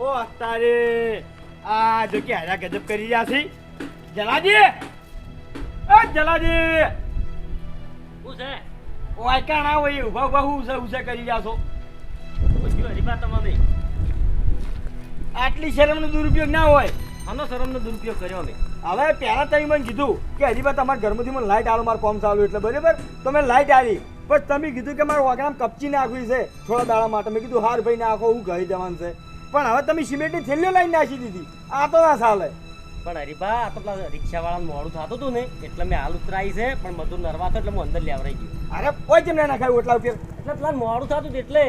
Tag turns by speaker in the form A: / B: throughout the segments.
A: ઓ અત્યારે આ જો કે હારા ગજબ કરી રહ્યા છે. જલાજી એ જલાજી
B: શું છે?
A: ઓ આ કાણ એ ઊભા ઊભા હું છે ઉસે કરી રહ્યા છો?
B: હરીફા તમે
A: આટલી શરમનો દુરુપયોગ ના હોય.
B: આનો શરમનો દુરુપયોગ કર્યો અમે
A: હવે પહેલા તમે મને કીધું કે હરીબા તમારા ઘરમાંથી મને લાઈટ આલો મારું કોમ ચાલુ એટલે બરાબર? તો મેં લાઈટ આલી. પણ તમે કીધું કે મારે વાગણામ કપચી નાખવી છે થોડા દાડા માટે મેં કીધું હાર ભાઈ નાખો હું ઘરે જવાનું છે. પણ હવે તમે સિમેન્ટની થેલીઓ લાઈન નાખી દીધી. આ તો ના ચાલે.
B: પણ હરીભા આ તો પેલા રિક્ષાવાળાને મોડું થતું હતું ને એટલે મેં હાલ ઉતરાઈ છે પણ બધું નરવા એટલે હું અંદર લેવરાઈ ગયો.
A: અરે કોઈ જેમ ના નાખાયું એટલા રૂપિયા
B: એટલે પેલા મોડું થતું હતું એટલે.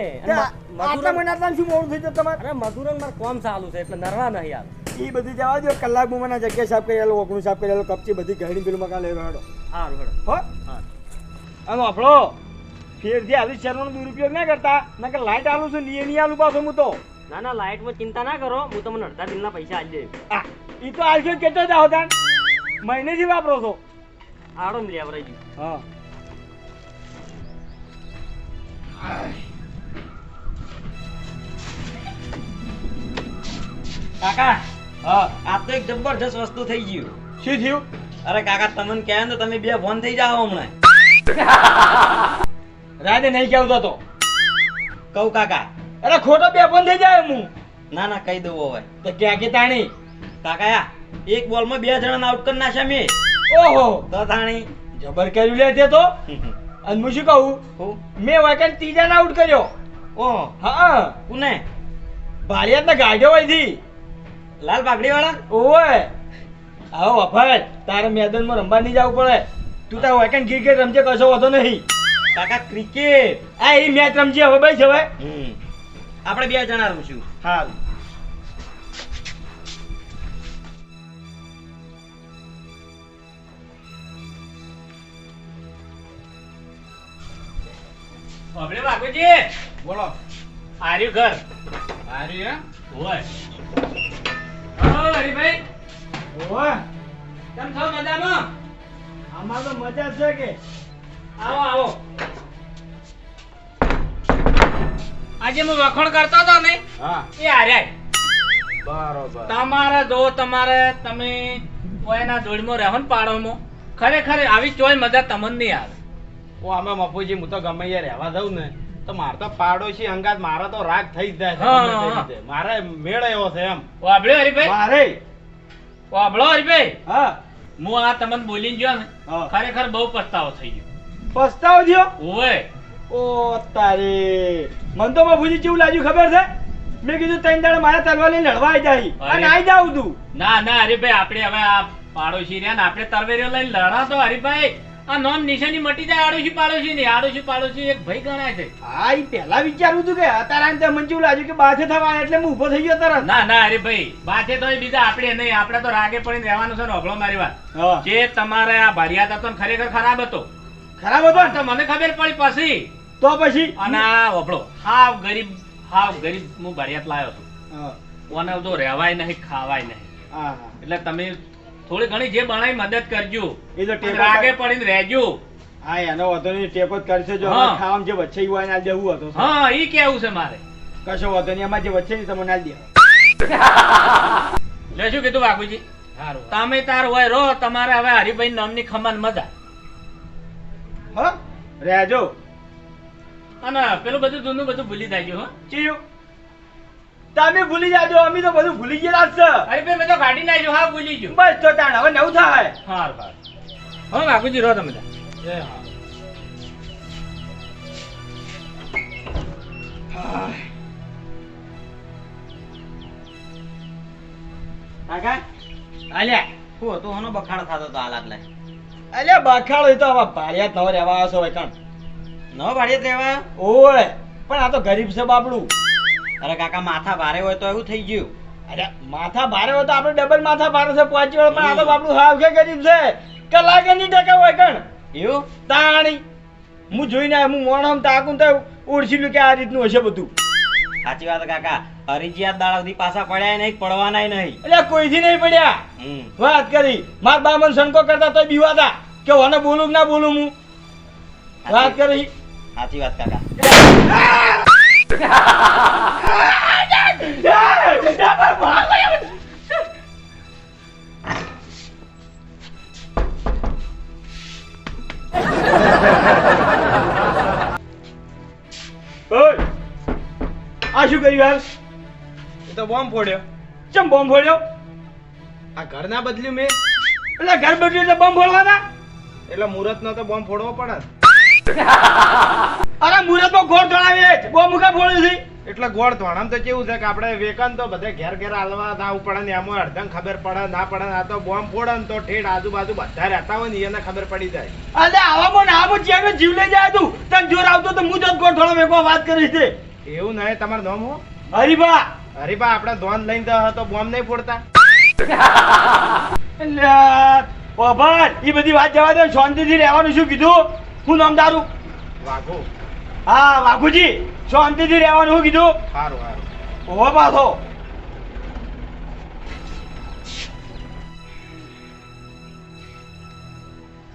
A: આટલા મહિના આટલા શું મોડું થઈ જતું તમારે?
B: અરે મધુરન મારે કોમ ચાલુ છે એટલે નરવા નહીં યાર.
A: એ બધી જવા દો કલાક મને જગ્યા સાફ કરી આલો ઓગણું સાફ કરી આલો કપચી બધી ઘડી પેલું મકાન લેવા હેડો
B: હા હેડો.
A: હો?
B: હા.
A: આમ આપણો ફેરથી આવી શરમનો દુરુપયોગ ના કરતા નકર કે લાઈટ આલું છું નીએ નહીં આલું પાછો હું તો.
B: ના ના લાઇટમાં ચિંતા ના કરો. હું તમને અડધા બિલના પૈસા આપી દઈશ.
A: એ તો આલશો કેટલો જાવ તાન. મહિનેથી વાપરો છો?
B: આડો ને લેવરાઈ ગયું
A: હા.
C: કાકા
A: હા.
C: આ તો એક જબરજસ્ત વસ્તુ થઈ ગયું.
A: શું થયું?
C: અરે કાકા તમને કહે ને તો તમે બે ફોન થઈ જાઓ હમણાં.
A: રાતે નહીં કેવતો તો.
C: કહું કાકા
A: અરે ખોટો બે ફોન થઈ જાય હું.
C: ના ના કહી દઉં હવે.
A: તો ક્યાં કે તાણી?
C: કાકાયા એક બોલમાં બે જણાને આઉટ કરી નાખ્યા મેં.
A: ઓહો.
C: તો તાણી?
A: જબર કર્યું લે તે તો. અને હું શું કહું? મેં વાકન ત્રીજાને આઉટ કર્યો.
C: ઓહો
A: હા.
C: કુને?
A: ભાડિયાત ને ગાઢ્યો હોયથી
C: લાલ પાઘડી વાળા
A: ઓય આવો વફાટ તારે મેદાનમાં રમવા નહીં જવું પડે. તું તાર વાકન ક્રિકેટ રમજે કશો વધો નહીં.
C: કાકા ક્રિકેટ
A: આ એ મેચ રમજે હવે ભાઈ હવે.
C: હમ. આપણે બે જણા
A: રહીશું
B: હાલ. બાપુજી!
A: બોલો.
B: આર્યું ઘર.
A: હે
B: હોય. હા. હરીભાઈ.
A: ઓય
B: કેમ છો મજામાં?
A: આમાં તો મજા છે કે.
B: આવો આવો. આજે હું વખણ કરતો હતો ને એ હાર્યા
A: બરોબર.
B: તમારે જો તમારે તમે કોઈના જોડમાં રહો ને પાડોમાં ખરેખર આવી ચોય મજા તમને નહીં આવે.
D: ઓ અમે મફુજી હું તો ગમે એ રહેવા દઉં ને. તો મારે તો પાડોશી અંગાત મારો તો રાગ થઈ જ જાય છે. મારે મેળ એવો છે એમ.
B: વાબળ્યો હરીભાઈ
A: મારે.
B: વાબળો હરીભાઈ
A: હા.
B: હું આ તમને બોલીને ગયો ને ખરેખર બહુ પસ્તાવો થઈ ગયો.
A: પસ્તાવો થયો?
B: ઓય
A: ઓ તારે. મન તો બાબુજી કેવું લાગ્યું ખબર છે? મેં કીધું ત્રણ દાડા મારા તલવાર લઈને લડવા આવી જાય. અને આવી જાઉં તું.
B: ના ના હરીભાઈ આપણે હવે આ પાડોશી રહ્યા ને આપણે તરવેરીઓ લઈને લડા તો હરીભાઈ આ નોમ નિશાની મટી જાય આડોશી પાડોશી ની આડોશી પાડોશી એક ભાઈ ગણાય છે.
A: હા એ પહેલા વિચારું હતું કે અત્યારે ત્યાં મને લાગ્યું કે બાથે થવા એટલે હું ઊભો થઈ ગયો તરત.
B: ના ના હરીભાઈ બાથે તો બીજા આપણે નહીં. આપણે તો રાગે પડીને રહેવાનું છે ને અભળો મારી વાત. જે તમારે આ ભરિયાત હતો ને ખરેખર ખરાબ હતો.
A: ખરાબ હતો?
B: તો મને ખબર પડી પછી.
A: તો પછી?
B: અને આ વપડો હાવ ગરીબ હાવ ગરીબ હું ભરિયાત લાવ્યો
A: હતો
B: ઓને તો રહેવાય નહીં ખાવાય નહીં.
A: હા હા.
B: એટલે તમે થોડી ઘણી જે બનાવી મદદ કરજો.
A: એ તો ટેકો
B: પડીને રહેજો.
A: હા એનો વાંધો નહીં ટેકો જ કરશે જો
B: હા.
A: ખાવામાં જે વચ્ચે હોય ને આ દેવું હતું
B: હા એ કેવું છે મારે?
A: કશો વાંધો નહીં અમારે જે વચ્ચે ની તમને આલી દે
B: લે શું કીધું બાપુજી? તમે તાર હોય રો તમારે હવે હરિભાઈ નામની ખમન મજા.
A: હા? રહેજો.
B: અને પેલું બધું જૂનું બધું ભૂલી જાય હો.
A: ચીયું તમે ભૂલી જાજો અમે તો બધું ભૂલી ગયેલા છે.
B: અરે ભાઈ મેં તો કાઢી નાખ્યો હા ભૂલી ગયો.
A: બસ તો તાણ હવે નવું થાય.
B: હા હા હા બાપુજી રહો તમે તાર.
A: કાકા? આલ્યા
C: શું તો હનો બખાડો થતો તો હાલ લે
A: અલ્યા બખાડ હોય તો હવે ભાડિયાત નવો રહેવા આવશો હોય કણ?
C: ન ભાડીએ દેવા
A: ઓય પણ આ તો ગરીબ છે બાપડું.
C: અરે કાકા માથા ભારે હોય તો એવું થઈ ગયું.
A: અરે માથા ભારે હોય તો આપણે ડબલ માથા ભારે છે પહોંચી વળે પણ આ તો બાપડું હાવ કે ગરીબ છે. કલાકે ની ટકા હોય કણ?
C: એવું?
A: તાણી. હું જોઈને હું મોણમ તાકું તો ઓળખી કે આ રીતનું હશે બધું.
C: સાચી વાત કાકા હરીજી આ દાડા સુધી પાછા પડ્યા નહીં પડવાના નહીં.
A: એટલે કોઈથી નહીં પડ્યા? વાત કરી. માર બામન મને કરતા તો. બીવાતા કે ઓને બોલું કે ના બોલું હું? વાત કરી.
C: સાચી વાત કાકા.
A: આ શું કર્યું
D: એ તો બોમ્બ ફોડ્યો.
A: ચમ બોમ્બ ફોડ્યો?
D: આ ઘર ના બદલ્યું મેં
A: એટલે ઘર બદલ્યું એટલે બોમ્બ ફોડવાના?
D: એટલે મુહૂર્ત નો તો બોમ્બ ફોડવો પડે.
A: અરે મુહૂર્તમાં ગોળ ધોળાવે છે બોમ્બ મુકા ફોડ્યું છે.
D: એટલે ગોળ ધોણામ તો કેવું છે કે આપણે વેકન તો બધે ઘેર ઘેર હાલવા ના પડે ને એમાં અડધન ખબર પડે ના પડે આ તો બોમ્બ ફોડે ને તો ઠેઠ આજુબાજુ બધા રહેતા હોય ને એને ખબર પડી જાય.
A: અલે આવામાં ને આમાં ચેનો જીવ લઈ જાય તું. તને જોર આવતો તો મુજબ જ ગોળ ધોળા વેકો વાત કરી છે.
D: એવું નહીં તમારું નામ હું
A: હરિભા
D: હરિભા આપણે ધોન લઈને તો તો બોમ્બ નહીં ફોડતા.
A: ઓભાર એ બધી વાત જવા દે શાંતિથી રહેવાનું શું કીધું? હું નામ તારું
D: વાઘો.
A: હા વાઘુજી શાંતિથી રહેવાનું હું કીધું?
D: સારું સારું.
A: ઓહો પાછો.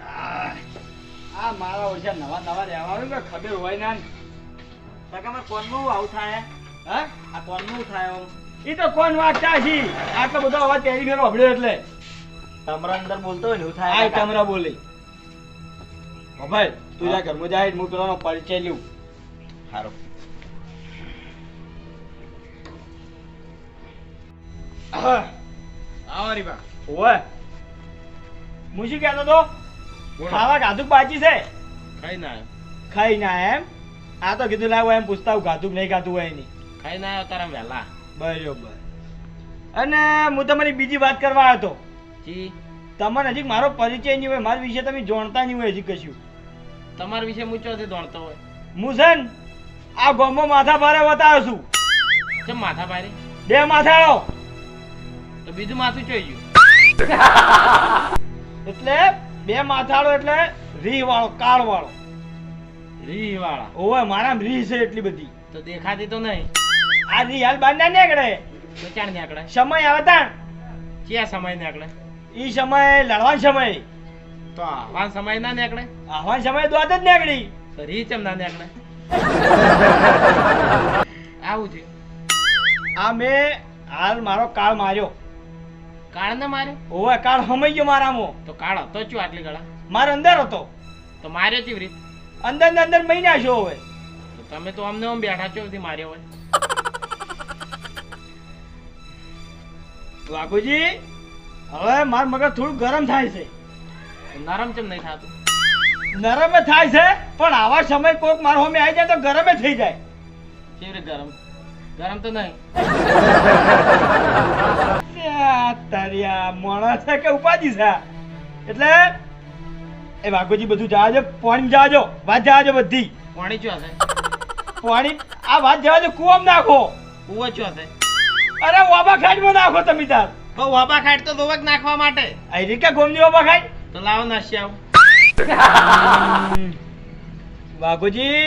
A: આ આ મારા ઓછા નવા નવા રહેવાનું કે ખબર હોય ના
C: કાકા કોનનું આવું થાય?
A: હા?
C: આ કોનનું થાય
A: એ તો કોણ વાગતા છે. આટલો બધો અવાજ સાંભળ્યો એટલે.
C: તમરા અંદર બોલતો હોય ને એવું થાય કાકા.
A: કેમેરા બોલી. ભાઈ તું જા ઘરમાં જાય હું પેલાનો પરિચય લઉં.
C: સારું
D: આવો હરીબા
A: ઓય હું શું કહેતો તો. ખાવા ગાધુક બાકી છે?
D: ખાઈ ના
A: ખાઈ ના એમ? આ તો કીધું લાવો એમ પૂછતા ગાધુક નહીં ગાધું હોય એની.
D: ખાઈ ના આવ્યો તારા વહેલા.
A: બરોબર. અને હું તમારી બીજી વાત કરવા હતો.
D: જી.
A: તમને હજી મારો પરિચય નહીં હોય મારા વિશે તમે જાણતા નહીં હોય હજી કશું.
D: તમારા વિશે હું ચોથી દોડતો હોય.
A: હું છે ને આ ગામમાં માથા ભારે બતાવ્યો છું
D: કેમ માથા ભારે?
A: બે માથાળો.
D: તો બીજું માથું ચોઈ ગયું.
A: એટલે બે માથાળો એટલે રી વાળો કાળ વાળો
D: રી વાળા
A: ઓવે મારા રી છે એટલી બધી.
D: તો દેખાતી તો નહીં.
A: આ રી હાલ ના નીકળે.
D: તો ચાણ નીકળે?
A: સમય આવે તાણ.
D: ક્યાં સમય નીકળે?
A: ઈ સમય લડવાનો સમય.
D: તો આહવાન સમય ના નીકળે.
A: આવા સમય દોત જ નીકળી.
D: તો રી ચમ ના નીકળે. આવું છે.
A: આ મેં હાલ મારો કાળ માર્યો.
D: કાળ ને માર્યો?
A: ઓવે કાળ સમય ગયો મારામાં.
D: તો કાળ હતો ચું આટલી ગળા
A: મારો અંદર હતો.
D: તો માર્યો ચીવ રીત?
A: અંદર ને અંદર મહિના છો હવે
D: તમે તો અમને આમ બેઠા છો બધી માર્યો હોય.
A: બાપુજી હવે મારું મગજ થોડું ગરમ થાય છે.
D: નરમ કેમ નહીં થતું?
A: નરમ થાય છે પણ આવા સમય કોક મારો હોમે આવી જાય તો ગરમે થઈ જાય.
D: કેવી ગરમ? ગરમ તો નહીં.
A: તારિયા મોણા છે કે ઉપાધિ છે? એટલે એ વાઘોજી બધું જવાજો પાણી જાજો વાત જવાજો બધી.
D: પાણી ચો છે
A: પાણી આ વાત જવાજો કુવામ નાખો.
D: કુવો ચો હશે?
A: અરે વાબા ખાડમાં નાખો તમે તાર.
D: તો વાબા ખાટ તો દોવક નાખવા માટે.
A: આ રીકા ગોમની વાબા ખાડ
D: તો લાવો નાસી આવ
A: વાઘુજી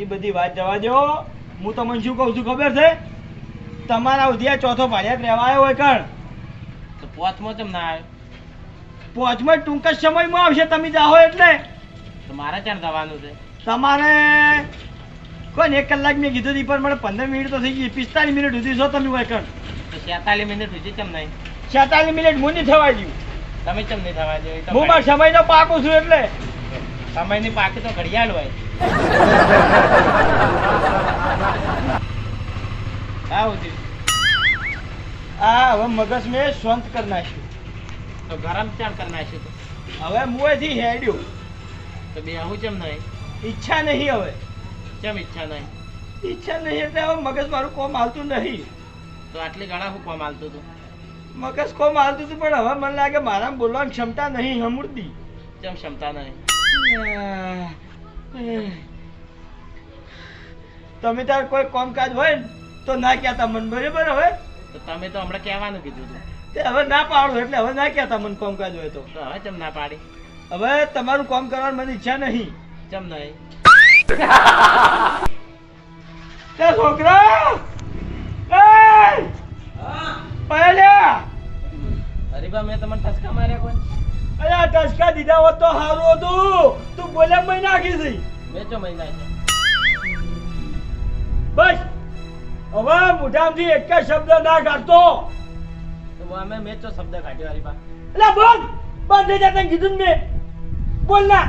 A: એ બધી વાત જવા દો. હું તમને શું કહું છું ખબર છે? તમારા ઉધિયા ચોથો ભાડિયાત રહેવા આવ્યો હોય કણ.
D: તો પોચમાં કેમ ના આવ્યો?
A: પોચમાં ટૂંક જ સમયમાં આવશે તમે જાઓ એટલે.
D: મારે ક્યાં જવાનું છે?
A: તમારે કોઈને એક કલાક મેં કીધું હતી પણ મને પંદર મિનિટ તો થઈ ગઈ. પિસ્તાલીસ મિનિટ સુધી છો તમે હોય કણ.
D: તો છેતાલીસ મિનિટ સુધી કેમ નહીં?
A: છેતાલીસ મિનિટ નહીં થવા દઉં
D: તમે કેમ નહીં થવા દો? એ તો
A: હું મારા સમયનો પાકું છું એટલે.
D: સમયની પાકી તો ઘડિયાળ હોય. આવું
A: આ હવે મગજ મેં શાંત કરી નાખ્યું.
D: તો ગરમ ચાણ કરી નાખ્યું
A: હવે મુએથી હેડ્યું.
D: તો બે હું કેમ નહીં?
A: ઈચ્છા નહીં હવે.
D: કેમ ઈચ્છા નહીં?
A: ઈચ્છા નહીં એટલે હવે મગજ મારું કોમ હાલતું નહીં.
D: તો આટલી ઘણા હું કોમ હાલતું હતું
A: મગજ કોમ મારતું હતું પણ હવે મને લાગે મારા બોલવાની ક્ષમતા નહીં હમૂર્તિ
D: જેમ ક્ષમતા નહીં?
A: તમે તાર કોઈ કામકાજ હોય ને તો ના કહેતા મને બરાબર હવે?
D: તો તમે તો હમણાં કહેવાનું કીધું હતું
A: તે હવે ના પાડો એટલે હવે ના કહેતા મને કામકાજ હોય તો.
D: હવે જેમ ના પાડી?
A: હવે તમારું કામ કરવાની મને ઈચ્છા નહીં.
D: ચમ નહીં?
A: છોકરા! પહેલ્યા!
D: હરીબા મેં તમને ઠસકા માર્યા કોઈ?
A: અરે આ ટચકા દીધા હોત તો સારું હતું. તું બોલ્યા મહિના નાખી છે.
D: મેં ચો મહિના
A: બસ. હવે મોઢામાંથી એક જ શબ્દ ના કાઢતો.
D: અમે મેં શબ્દ કાઢ્યો હરીબા
A: એટલે બોલ. બંધ થઈ જા તને કીધું મેં. બોલ ના.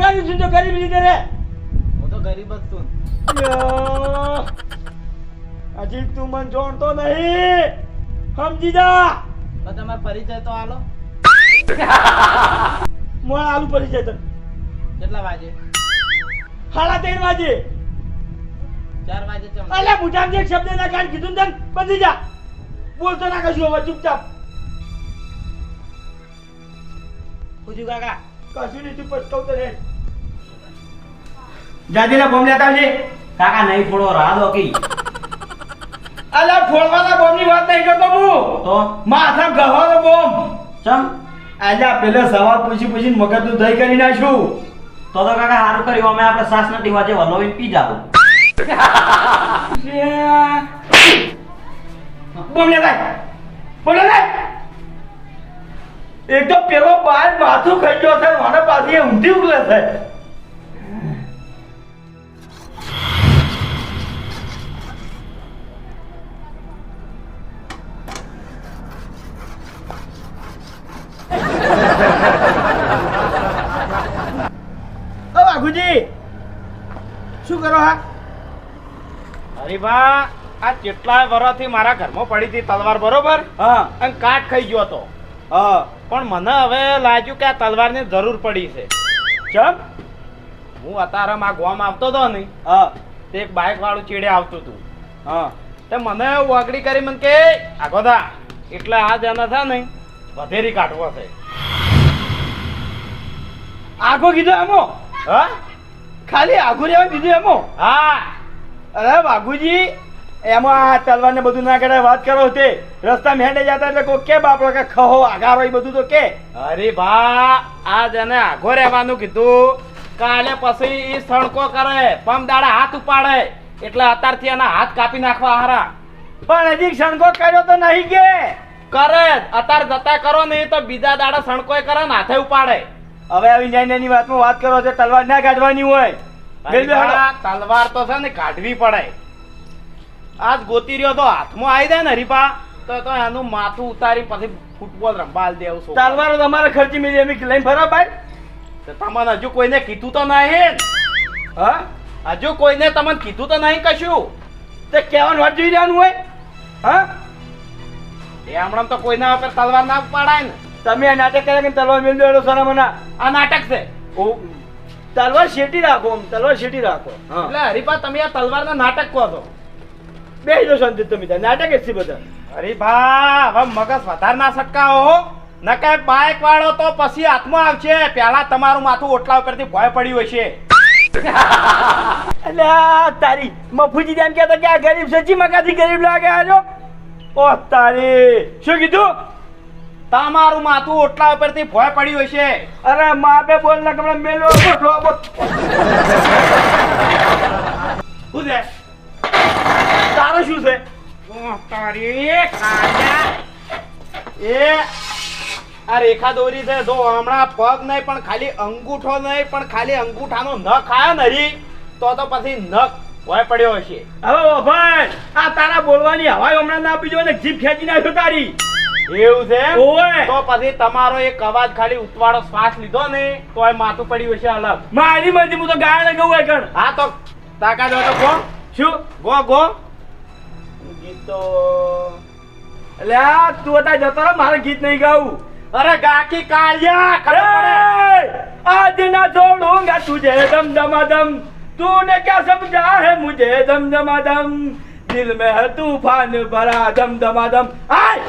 A: ગરીબ છું તો ગરીબ રીતે રે
D: હું તો ગરીબ જ છું.
A: હજી તું મન જોડતો નહીં. સમજી જા.
D: તો તમારો પરિચય તો આલો.
A: મોળ આલુ પરિચય તો
D: કેટલા વાગે?
A: સાડા ત્રણ વાગે.
D: ચાર વાગે ચમ.
A: અલે મોઢામાંથી જે શબ્દ ના કાઢ કીધું તને? બંધી જા. બોલતો ના કશું હવે ચૂપચાપ.
C: પૂછ્યું કાકા?
A: કશું નહીં તું પછતાવ તો રે જાદીના બોમ્બ લેતા આવજે.
C: કાકા નહીં ફોડો રાહ દો કી
A: અલા ફોડવાના બોમ્બની વાત નહીં કરતો હું.
C: તો?
A: માથા ગહવાનો બોમ્બ
C: ચમ?
A: આજે પેલે સવાલ પૂછી પૂછીને મગજનું દહીં કરી નાખ્યું.
C: તો તો કાકા સારું કર્યું. અમે આપણે સાસ નથી વાજે વલોવીને પી જાવ
A: બોમ્બ લેતા બોમ્બ લેતા એક તો પેલો બાર માથું ખાઈ ગયો છે મને પાછી ઊંધી ઉગલે છે. ઓ બાગુજી શું કરો હા?
D: હરીબા આ કેટલાય વર્ષથી મારા ઘરમાં પડી હતી તલવાર બરોબર?
A: હા.
D: અને કાટ ખાઈ ગયો હતો.
A: હા.
D: પણ મને હવે લાગ્યું કે આ તલવારની જરૂર પડી છે.
A: ચમ?
D: હું અત્યારે માં ગોમ આવતો હતો ને
A: હા.
D: તે એક બાઇક વાળું ચીડે આવતું હતું.
A: હા.
D: તે મને વાગડી કરી મને કે આગોદા એટલે આ જેના છે ને વધેરી કાઢવો છે.
A: આખો કીધું એમો?
D: હા?
A: ખાલી આઘું રહેવા કીધું એમો?
D: હા.
A: અરે બાગુજી એમાં આ તલવાર ને બધું ના કરે વાત કરો તે. રસ્તા મેંડે જતા એટલે કોઈ કે બાપડો કે ખહો આગા એ બધું તો કે.
D: અરે ભા આ જને આઘો રહેવાનું કીધું. કાલે પછી એ સણકો કરે પમ દાડા હાથ ઉપાડે. એટલે અત્યારથી એના હાથ કાપી નાખવા હારા.
A: પણ હજી સણકો કર્યો તો નહીં કે.
D: કરે. અત્યારે જતા કરો નહીં તો બીજા દાડા સણકોય કરે ને હાથે ઉપાડે.
A: હવે આવી નાની નાની વાતમાં વાત કરો છે તલવાર ના કાઢવાની હોય.
D: તલવાર તો છે ને કાઢવી પડે. આજ ગોતી રહ્યો તો હાથમાં આવી જાય ને હરીપા તો તો એનું માથું ઉતારી પછી ફૂટબોલ રમવા આલ દે એવું છોકરો.
A: તલવારો તમારે ખર્ચી મિલી એમ લઈને ફરો ભાઈ.
D: તો તમને હજુ કોઈને કીધું તો નહીં.
A: હા?
D: હજુ કોઈને તમને કીધું તો નહીં કશું.
A: તે કહેવાનું વાત જોઈ રહેવાનું હોય. હા?
D: એ હમણાં તો કોઈના ઉપર તલવાર ના પડાય ને.
A: તમે આ નાટક કર્યા કે તલવાર મેળ દેડો સારા મના?
D: આ નાટક છે.
A: ઓ તલવાર શેટી રાખો આમ, તલવાર શેટી રાખો.
D: એટલે હરીપા તમે આ તલવાર નાટક કહો છો.
A: બે જો શાંતિ તમે ત્યાં. નાટક જ છે બધા.
D: હરીભા હવે મગજ વધારે ના સટકાઓ નકે બાઇક વાળો તો પછી હાથમાં આવશે. પહેલા તમારું માથું ઓટલા ઉપરથી ભય પડ્યું હશે.
A: એટલે તારી મફુજી તેમ કહેતો કે આ ગરીબ સચી મકાથી ગરીબ લાગે આજો ઓ તારી. શું કીધું?
D: તમારું માથું ઓટલા ઉપરથી ભોય પડ્યું હશે.
A: અરે માપે બોલ ને કમળા મેલો શું છે? તારું શું છે?
D: તારી કાયા. એ આ રેખા દોરી છે. જો હમણાં પગ નહીં પણ ખાલી અંગૂઠો નહીં પણ ખાલી અંગૂઠાનો નખ આયો ને હરી તો તો પછી નખ ભોય પડ્યો હશે.
A: હવે ભાઈ આ તારા બોલવાની હવાઈ હમણાં ના પીજો ને જીભ ખેંચી નાખ્યો તારી.
D: એવું છે
A: ઓય!
D: તો પછી તમારો એક અવાજ ખાલી ઉતવાળો શ્વાસ લીધો ને તો માથું પડ્યું હશે અલગ.
A: મારી મરજી હું તો ગાળ ગઉ એકણ.
D: હા તો તાકા જો ગો.
A: શું?
D: Go go.
A: ગીત તો તું અત્યારે જતો મારે ગીત નહીં ગાવું
D: અરે ગાકી કાળિયા
A: ખરે આજ ના છોડુંગા તુજે દમ દમા દમ તૂને ક્યા સમજા હે મુજે દમ દિલ મેં તૂફાન ભરા દમ દમા દમ આય!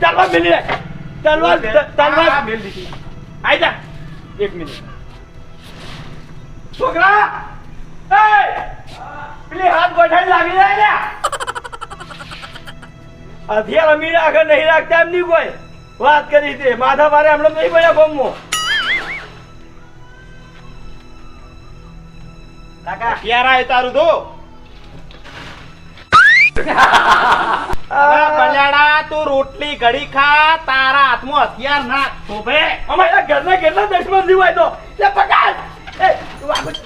A: તલવાર મિલી રે તલવાર તલવાર
D: હા, દીધી.
A: આઈ જા. એક મિનિટ છોકરા! એ પેલી હાથ ગોઠાઈ લાગી જાય ને હથિયાર નહીં રાખતા એમ નહીં કોઈ. વાત કરી માથા મારે હમણાં નહીં પડ્યા ગમો
D: કાકા. ક્યારે તારું તો તું રોટલી ઘડી ખા તારા હાથમાં હથિયાર ના શોભે
A: અમારા ઘરના કેટલા દુશ્મન જીવાય તો? એ પકડ! એ તું આગળ.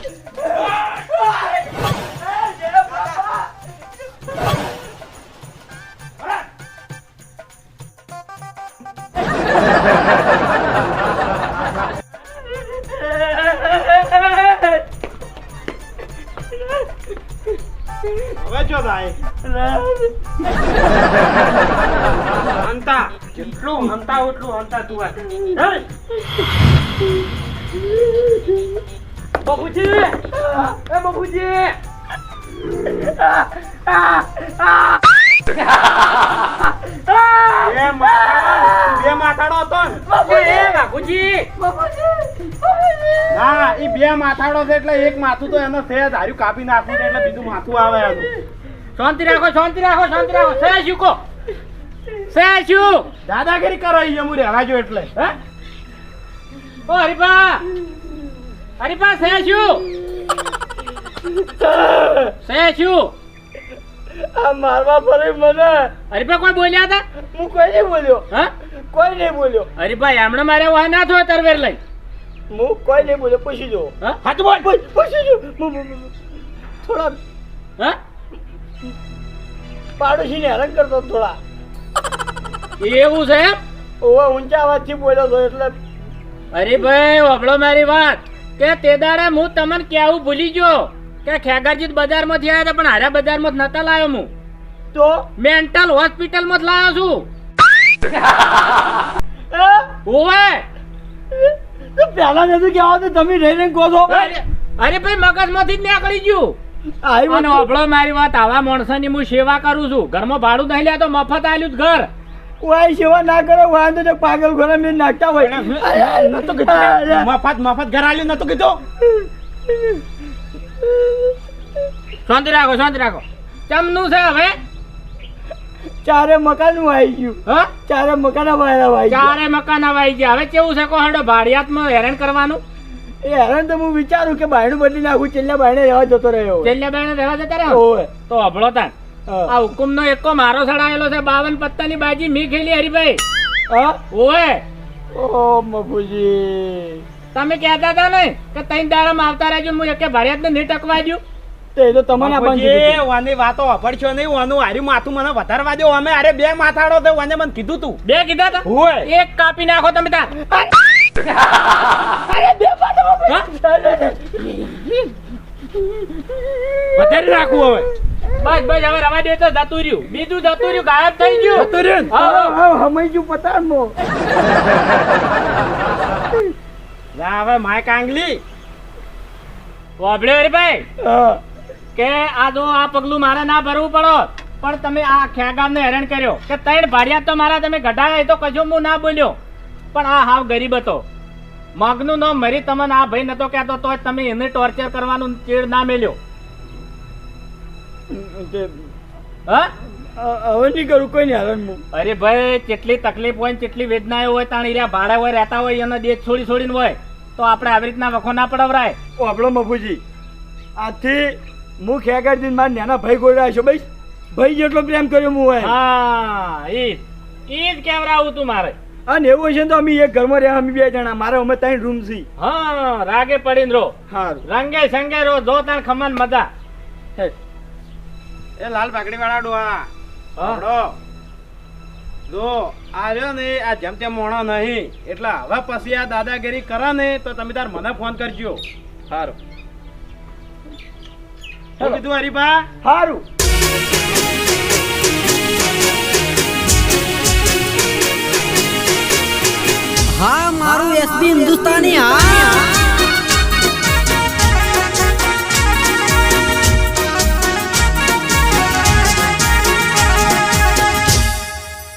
D: હવે જો થાય હંતા. જેટલું હંતા એટલું હંતા તું. હે?
A: બાપુજી એ બાપુજી
D: બે માથાડો હતો ને. બાપુજી. ઈ બે માથાડો છે એટલે એક માથું તો એનો છે ધાર્યું કાપી નાખવું છે એટલે બીજું માથું આવે એનું.
B: શાંતિ રાખો શાંતિ રાખો શાંતિ રાખો. સે શીખો સે શું?
D: દાદાગીરી કરો ઈ હું રહેવા જો એટલે હે?
B: ઓ હરીપા હરીપા સે શું? સે શું?
A: આ મારવા પડે મને
B: હરીપા કોઈ બોલ્યા હતા?
A: હું કોઈ નહીં બોલ્યો.
B: હા?
A: કોઈ નહીં બોલ્યો.
B: હરીપા એમણે મારે વાહ ના થયો તરવેર લઈ
A: હું કોઈ નહીં બોલ્યો પૂછી જો
B: હા?
A: હાથ બોલ. પૂછી જો થોડા
B: હા?
A: પાડોશીને હેરાન કરતો થોડા.
B: એવું છે એમ?
A: ઓવે ઊંચા અવાજથી બોલ્યો તો એટલે
B: અરે ભાઈ વાપડો મારી વાત. કે તે દાડે હું તમને કેવું ભૂલી ગયો કે ખેગારજી બજારમાંથી આવ્યા હતા પણ હારા બજારમાં જ નતા લાવ્યો હું.
A: તો?
B: મેન્ટલ હોસ્પિટલમાં જ લાવ્યો છું? ઓવે.
A: તો પહેલા નતું કહેવા તો તમે રહી રહીને કહો છો.
B: અરે ભાઈ મગજમાંથી જ નીકળી ગયું.
A: આવી
B: મને
A: વાત
B: મારી વાત આવા માણસોની હું સેવા કરું છું. ઘરમાં ભાડું નહીં લે તો મફત આલ્યું ઘર.
A: કોઈ સેવા ના કરો વાંધો તો પાગલ ઘરે મેં નાખતા હોય.
D: નતો કીધું મફત મફત ઘર આલ્યું નતો કીધું?
B: શાંતિ રાખો શાંતિ રાખો. ચમનું છે હવે?
A: ચારે મકાન વાઈ ગયું.
B: હા?
A: ચારે મકાન વાયરા વાઈ
B: ચારે મકાન વાઈ ગયા. હવે કેવું છે કોહડો ભાડિયાતમાં હેરાન કરવાનું?
A: એ હેરાન તો હું વિચારું કે બાયણું બદલી નાખું છેલ્લા બાયણે રહેવા જતો રહ્યો
B: છેલ્લા બાયણે રહેવા જતા રહ્યો?
A: ઓવે
B: તો અભળો તાન. આ હુકુમ નો એકો મારો સડાયેલો છે બાવન પત્તાની બાજી મી ખેલી હરીભાઈ
A: હા?
B: ઓએ
A: ઓ મફુજી.
B: તમે કહેતા હતા ને કે તૈન દાડામાં આવતા રહેજો હું એકે ભાડિયાત ને નહીં ટકવા દઉં?
A: તે તો તમને.
D: વાની વાતો નહીં વાનું હાર્યું માથું મને વધારવા દો. અમે અરે બે માથાડો તો વાને મને કીધું તું.
B: બે કીધા હતા
D: હોય
B: એક કાપી નાખો તમે તાર
A: અરે બે
D: વધારી રાખવું હવે.
B: બસ બસ હવે રવા દે તો જતું રહ્યું બીજું જતું રહ્યું ગાયબ થઈ ગયું.
D: જતું રહ્યું
B: હા,
A: હમાઈ ગયું પતાળમાં.
D: હવે માય કાંગલી
B: વાપડ્યો હરીભાઈ
A: હા.
B: કે આ જો આ પગલું મારે ના ભરવું પડો પણ તમે આ ખેગામને હેરાન કર્યો કે ત્રણ ભાડિયા તો મારા તમે ઘટાડ્યા એ તો કશું હું ના બોલ્યો. પણ આ હાવ ગરીબ હતો. મગનું નામ મરી તમને આ ભાઈ નતો કહેતો તો તમે એને ટોર્ચર કરવાનું ચીડ ના મેલ્યો.
A: હવે નહીં કરું કોઈ નહીં હેરાન હું.
B: અરે ભાઈ કેટલી તકલીફ હોય ને કેટલી વેદના હોય તાણ ભાડે હોય રહેતા હોય એને દેશ છોડી છોડીને હોય તો આપણે આવી રીતના વખો ના પડાવરાય.
A: આપણો મફુજી આથી હું ખેગાર દિન મારા નાના ભાઈ ગોળ્યા છો ભાઈ ભાઈ જેટલો પ્રેમ કર્યો હું
B: હા ઈ ઈ જ કેવરાવું તું મારે.
A: અને એવું હશે ને તો અમે એક ઘરમાં રહ્યા અમે બે જણા. મારે અમે ત્રણ રૂમ છે
B: હા રાગે પડીને રો
A: હા
B: રંગે સંગે રો જો તાણ ખમન મજા.
D: એ લાલ પાકડી વાળા ડોહા હા જો આ રહ્યો ને આ જેમ તેમ મોણો નહીં. એટલે હવે પછી આ દાદાગીરી કરે ને તો તમે તાર મને ફોન કરજો. સારું શું કીધું હરીભા
A: સારું
E: હા મારું એસબી હિન્દુસ્તાની હા.